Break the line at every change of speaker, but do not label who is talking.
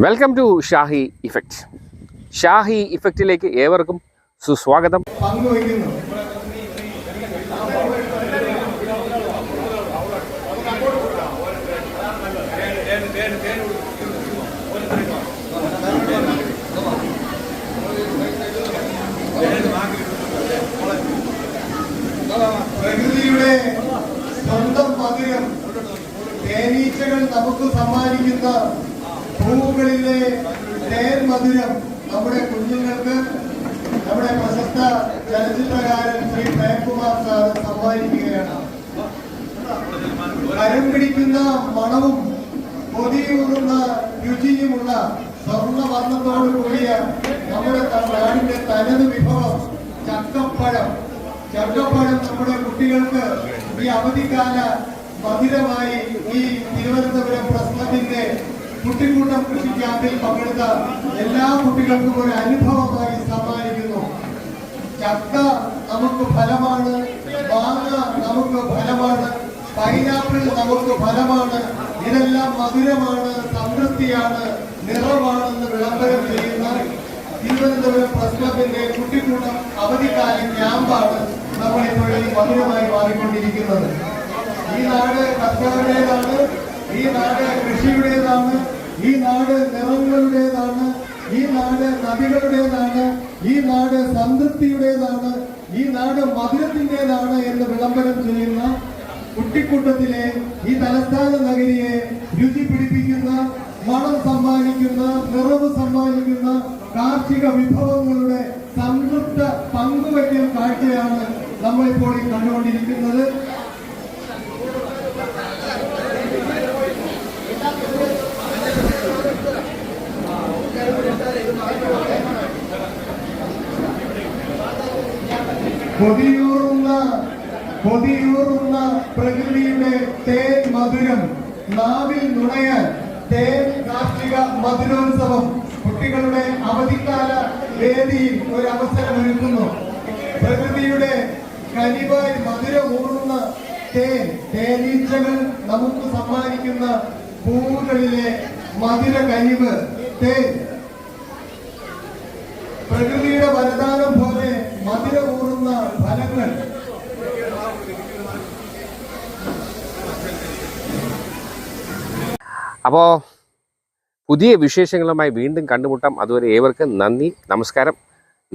Welcome to Shahi effect Shahi ഇഫക്റ്റിലേക്ക് ഏവർക്കും സുസ്വാഗതം.
പ്രകൃതിയുടെ സ്വന്തം മധുരം തേനീച്ചകൾ നമുക്ക് സമ്മാനിക്കുന്ന പൂവുകളിലെ തേൻ മധുരം നമ്മുടെ കുഞ്ഞുങ്ങൾക്ക് നമ്മുടെ പ്രശസ്ത ചലച്ചിത്രകാരൻ ശ്രീ പ്രേംകുമാർ സാർ സമ്മാനിക്കുകയാണ്. കരം പിടിക്കുന്ന മണവും കൊതിയൂറുന്ന രുചിയുമുള്ള സ്വർണവർണത്തോടു കൂടിയ നമ്മുടെ നാടിന്റെ തനത് വിഭവം ചക്കപ്പഴം. ചക്കപ്പഴം നമ്മുടെ കുട്ടികൾക്ക് ഈ അവധിക്കാല മധുരമായി ഈ തിരുവനന്തപുരം ക്ലബിന്റെ കുട്ടിക്കൂട്ടം കൃഷി ക്യാമ്പിൽ പങ്കെടുത്ത എല്ലാ കുട്ടികൾക്കും ഒരു അനുഭവമായി സമ്മാനിക്കുന്നു. ചക്ക നമുക്ക് ഫലമാണ് മാങ്ങ നമുക്ക് ഫലമാണ് പൈനാപ്പിൾ നമുക്ക് ഫലമാണ് ഇതെല്ലാം മധുരമാണ് സംതൃപ്തിയാണ് നിറമാണെന്ന് വിളംബരം ചെയ്യുന്ന തിരുവനന്തപുരം പ്രസ് ക്ലബിന്റെ കുട്ടിക്കൂട്ടം അവധിക്കാല ക്യാമ്പാണ് നമ്മളിപ്പോൾ ഈ മധുരമായി മാറിക്കൊണ്ടിരിക്കുന്നത്. ഈ നാട് കർഷകരുടേതാണ്. ഈ നാട് കൃഷിയുടേതാണ് ഈ നാട് നിറങ്ങളുടേതാണ് ഈ നാട് നദികളുടേതാണ് ഈ നാട് സംതൃപ്തിയുടേതാണ് ഈ നാട് മധുരത്തിന്റെതാണ് എന്ന് വിളംബരം ചെയ്യുന്ന കുട്ടിക്കൂട്ടത്തിലെ ഈ തലസ്ഥാന നഗരിയെ രുചി പിടിപ്പിക്കുന്ന മണം സമ്മാനിക്കുന്ന നിറവ് സമ്മാനിക്കുന്ന കാർഷിക വിഭവങ്ങളുടെ സംതൃപ്ത പങ്കുവയ്ക്കൽ കാഴ്ചയാണ് നമ്മളിപ്പോൾ ഈ കണ്ടുകൊണ്ടിരിക്കുന്നത്. കൊതിയൂറുന്ന കൊതിയൂറുന്ന പ്രകൃതിയുടെ തേൻ മധുരം നാവിൽ നുണയാൻ തേൻ കാർഷിക മധുരോത്സവം കുട്ടികളുടെ അവധിക്കാല വേദിയിൽ ഒരു അവസരം ഒരുക്കുന്നു. പ്രകൃതിയുടെ കനിവായി മധുരമൂറുന്ന തേൻ തേനീച്ചകൾ നമുക്ക് സമ്മാനിക്കുന്ന പൂവുകളിലെ മധുര കനിവ് തേൻ. പ്രകൃതിയുടെ വരദാനം പോലെ മധുരമൂറുന്ന ഫലങ്ങൾ
പുതിയ വിശേഷങ്ങളുമായി വീണ്ടും കണ്ടുമുട്ടാം. അതുവരെ ഏവർക്കും നന്ദി നമസ്കാരം.